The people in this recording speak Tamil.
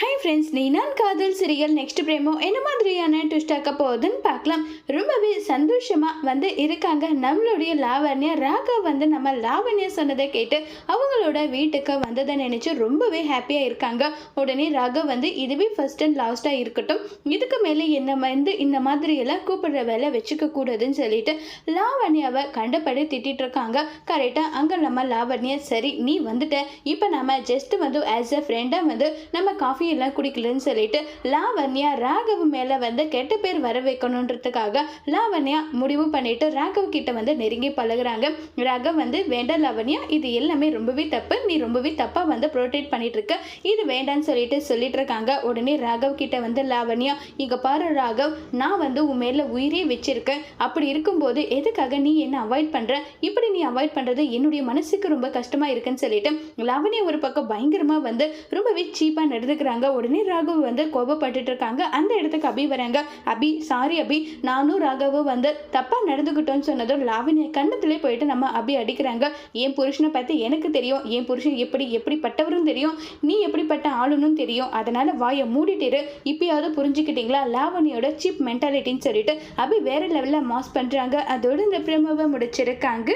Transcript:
ஹை ஃப்ரெண்ட்ஸ் நீ நான் காதல் சிரியல் நெக்ஸ்ட் பிரேமோ என்ன மாதிரியான ட்விஸ்டாக்க போகுதுன்னு பார்க்கலாம். ரொம்பவே சந்தோஷமாக வந்து இருக்காங்க. நம்மளுடைய லாவண்யா ராகவ் வந்து நம்ம லாவண்யா சொன்னதை கேட்டு அவங்களோட வீட்டுக்கு வந்ததை நினச்சி ரொம்பவே ஹாப்பியாக இருக்காங்க. உடனே ராகவ் வந்து இதுவே ஃபர்ஸ்ட் அண்ட் லாஸ்ட்டாக இருக்கட்டும். இதுக்கு மேலே என்ன வந்து இந்த மாதிரியெல்லாம் கூப்பிடுற வேலை வச்சுக்க கூடாதுன்னு சொல்லிட்டு லாவண்யாவை கண்டபடி திட்டிட்டு இருக்காங்க. கரெக்டாக அங்கே நம்ம லாவண்யா சரி நீ வந்துட்ட. இப்போ நம்ம ஜஸ்ட் வந்து ஆஸ் எ ஃப்ரெண்டாக வந்து நம்ம காஃபி எல்லாம் குடிக்கலன்னு சொல்லிட்டு லாவண்யா ராகவ் மேலே வந்து கெட்ட பேர் வர வைக்கணுன்றதுக்காக லாவண்யா முடிவு பண்ணிட்டு ராகவ் கிட்ட வந்து நெருங்கி பழகுறாங்க. ராகவ் வந்து வேண்டாம் லாவண்யா இது எல்லாமே ரொம்பவே தப்பு. நீ ரொம்பவே தப்பாக வந்து ப்ரொடெக்ட் பண்ணிட்டு இருக்க இது வேண்டான்னு சொல்லிட்டு சொல்லிட்டு இருக்காங்க. உடனே ராகவ் கிட்ட வந்து லாவண்யா இங்க பாரு ராகவ் நான் வந்து உன் மேல உயிரே வச்சிருக்கேன். அப்படி இருக்கும்போது எதுக்காக நீ என்ன அவாய்ட் பண்ற? இப்படி நீ அவாய்ட் பண்றது என்னுடைய மனசுக்கு ரொம்ப கஷ்டமா இருக்குன்னு சொல்லிட்டு லாவண்யா ஒரு பக்கம் பயங்கரமா வந்து ரொம்பவே சீப்பா நடந்துக்கிறாங்க உடனே ராகவ் வந்து கோபப்பட்டுட்டு இருக்காங்க அந்த இடத்துக்கு அபி வராங்க அபி சாரி அபி நானும் ராகவும் வந்து தப்பாக நடந்துக்கிட்டோன்னு சொன்னதும் லாவண்யா கண்ணத்திலே போயிட்டு நம்ம அபி அடிக்கிறாங்க. என் புருஷனை பார்த்து எனக்கு தெரியும். என் புருஷன் எப்படி எப்படிப்பட்டவரும் தெரியும். நீ எப்படிப்பட்ட ஆளுனும் தெரியும். அதனால் வாயை மூடிட்டிரு இப்பயாவது புரிஞ்சுக்கிட்டீங்களா? லாவணியோட சீப் மென்டாலிட்டின்னு சொல்லிட்டு. அபி வேற லெவலில் மாஸ் பண்ணுறாங்க அதோடு இந்த பிரமவை முடிச்சிருக்காங்க.